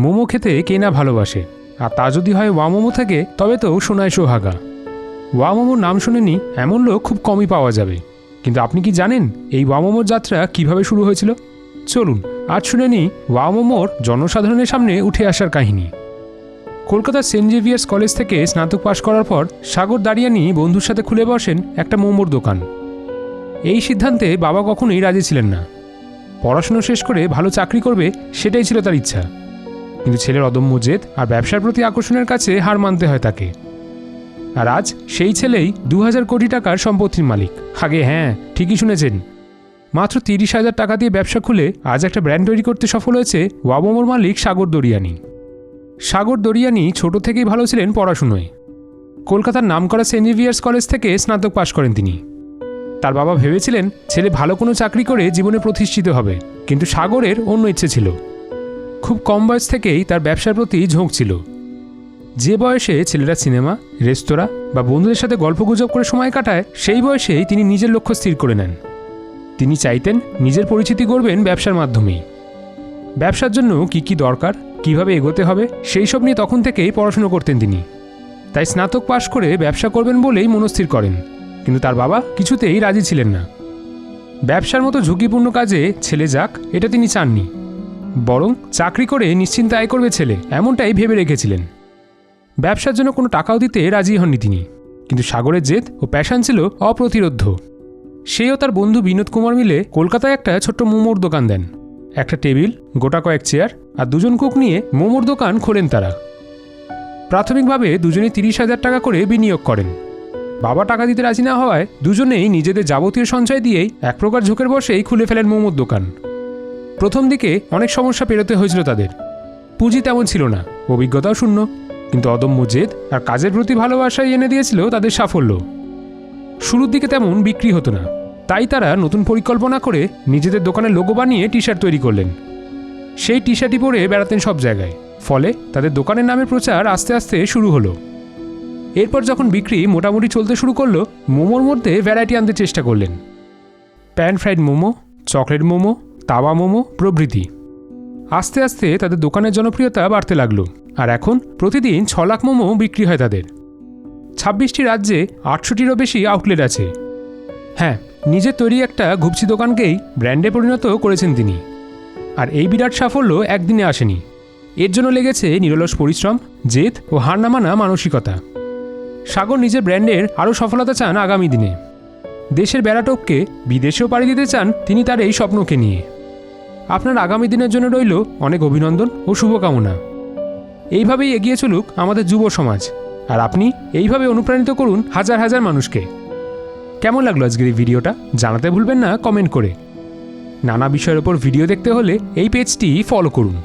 মোমো খেতে কে না ভালোবাসে। আর তা যদি হয় ওয়া মোমো থেকে, তবে তো সোনায় সোহাগা। ওয়া মোমোর নাম শুনেনি, এমন লোক খুব কমই পাওয়া যাবে। কিন্তু আপনি কি জানেন এই ওয়া মোমোর যাত্রা কীভাবে শুরু হয়েছিল? চলুন, আজ শুনে নিই ওয়া মোমোর জনসাধারণের সামনে উঠে আসার কাহিনী। কলকাতার সেন্ট জেভিয়ার্স কলেজ থেকে স্নাতক পাশ করার পর সাগর দাঁড়িয়ানি বন্ধুর সাথে খুলে বসেন একটা মোমোর দোকান। এই সিদ্ধান্তে বাবা কখনোই রাজি ছিলেন না। পড়াশুনো শেষ করে ভালো চাকরি করবে, সেটাই ছিল তার ইচ্ছা। কিন্তু ছেলের অদম্য জেদ আর ব্যবসার প্রতি আকর্ষণের কাছে হার মানতে হয় তাকে। আর আজ সেই ছেলেই দু হাজার কোটি টাকার সম্পত্তির মালিক। আগে হ্যাঁ ঠিকই শুনেছেন। মাত্র তিরিশ হাজার টাকা দিয়ে ব্যবসা খুলে আজ একটা ব্র্যান্ড তৈরি করতে সফল হয়েছে ওয়াবমোর মালিক সাগর দরিয়ানি। সাগর দরিয়ানি ছোট থেকেই ভালো ছিলেন পড়াশুনোয়। কলকাতার নামকরা সেন্ট জেভিয়ার্স কলেজ থেকে স্নাতক পাশ করেন তিনি। তার বাবা ভেবেছিলেন ছেলে ভালো কোনো চাকরি করে জীবনে প্রতিষ্ঠিত হবে, কিন্তু সাগরের অন্য ইচ্ছে ছিল। খুব কম বয়স থেকেই তার ব্যবসার প্রতি ঝোঁক ছিল। যে বয়সে ছেলেরা সিনেমা, রেস্তোরাঁ বা বন্ধুদের সাথে গল্পগুজব করে সময় কাটায়, সেই বয়সেই তিনি নিজের লক্ষ্য স্থির করে নেন। তিনি চাইতেন নিজের পরিচিতি গড়বেন ব্যবসার মাধ্যমেই। ব্যবসার জন্য কি কি দরকার, কীভাবে এগোতে হবে, সেই সব নিয়ে তখন থেকেই পড়াশুনো করতেন তিনি। তাই স্নাতক পাশ করে ব্যবসা করবেন বলেই মনস্থির করেন, কিন্তু তার বাবা কিছুতেই রাজি ছিলেন না। ব্যবসার মতো ঝুঁকিপূর্ণ কাজে ছেলে যাক, এটা তিনি চাননি। বরং চাকরি করে নিশ্চিন্তে আয় করবে ছেলে, এমনটাই ভেবে রেখেছিলেন। ব্যবসার জন্য কোনো টাকাও দিতে রাজি হননি তিনি। কিন্তু সাগরের জেদ ও প্যাশন ছিল অপ্রতিরোধ্য। সেও তার বন্ধু বিনোদ কুমার মিলে কলকাতায় একটা ছোট্ট মোমোর দোকান দেন। একটা টেবিল, গোটা কয়েক চেয়ার আর দুজন কুক নিয়ে মোমোর দোকান খোলেন তারা। প্রাথমিকভাবে দুজনে তিরিশ হাজার টাকা করে বিনিয়োগ করেন। বাবা টাকা দিতে রাজি না হওয়ায় দুজনেই নিজেদের যাবতীয় সঞ্চয় দিয়েই এক প্রকার ঝোঁকের বসেই খুলে ফেলেন মোমোর দোকান। প্রথম দিকে অনেক সমস্যা পেরোতে হয়েছিল তাদের। পুঁজি তেমন ছিল না, অভিজ্ঞতাও শূন্য। কিন্তু অদম্য জেদ আর কাজের প্রতি ভালোবাসাই এনে দিয়েছিল তাদের সাফল্য। শুরুর দিকে তেমন বিক্রি হতো না। তাই তারা নতুন পরিকল্পনা করে নিজেদের দোকানের লোগো বানিয়ে টি শার্ট তৈরি করলেন। সেই টি শার্টই পরে বেড়াতেন সব জায়গায়। ফলে তাদের দোকানের নামের প্রচার আস্তে আস্তে শুরু হলো। এরপর যখন বিক্রি মোটামুটি চলতে শুরু করল, মোমোর মধ্যে ভ্যারাইটি আনতে চেষ্টা করলেন। Pan fried momo chocolate momo তাওয়া মোমো, প্রভৃতি। আস্তে আস্তে তাদের দোকানের জনপ্রিয়তা বাড়তে লাগল। আর এখন প্রতিদিন ছ লাখ মোমো বিক্রি হয় তাদের। ছাব্বিশটি রাজ্যে আটশোটিরও বেশি আউটলেট আছে। হ্যাঁ নিজের তৈরি একটা ঘুপসি দোকানকেই ব্র্যান্ডে পরিণত করেছেন তিনি। আর এই বিরাট সাফল্য একদিনে আসেনি। এর জন্য লেগেছে নিরলস পরিশ্রম, জেদ ও হার না মানা মানসিকতা। সাগর নিজের ব্র্যান্ডের আরও সফলতা চান আগামী দিনে। দেশের বেড়াটোপকে বিদেশেও পাড়ি দিতে চান তিনি তার এই স্বপ্নকে নিয়ে। আপনার আগামী দিনের জন্য রইল অনেক অভিনন্দন ও শুভকামনা। এইভাবেই এগিয়ে চলুক আমাদের যুব সমাজ। আর আপনি এইভাবে অনুপ্রাণিত করুন হাজার হাজার মানুষকে। কেমন লাগল আজকের এই ভিডিওটা? জানাতে ভুলবেন না, কমেন্ট করে। নানা বিষয়ের ওপর ভিডিও দেখতে হলে এই পেজটি ফলো করুন।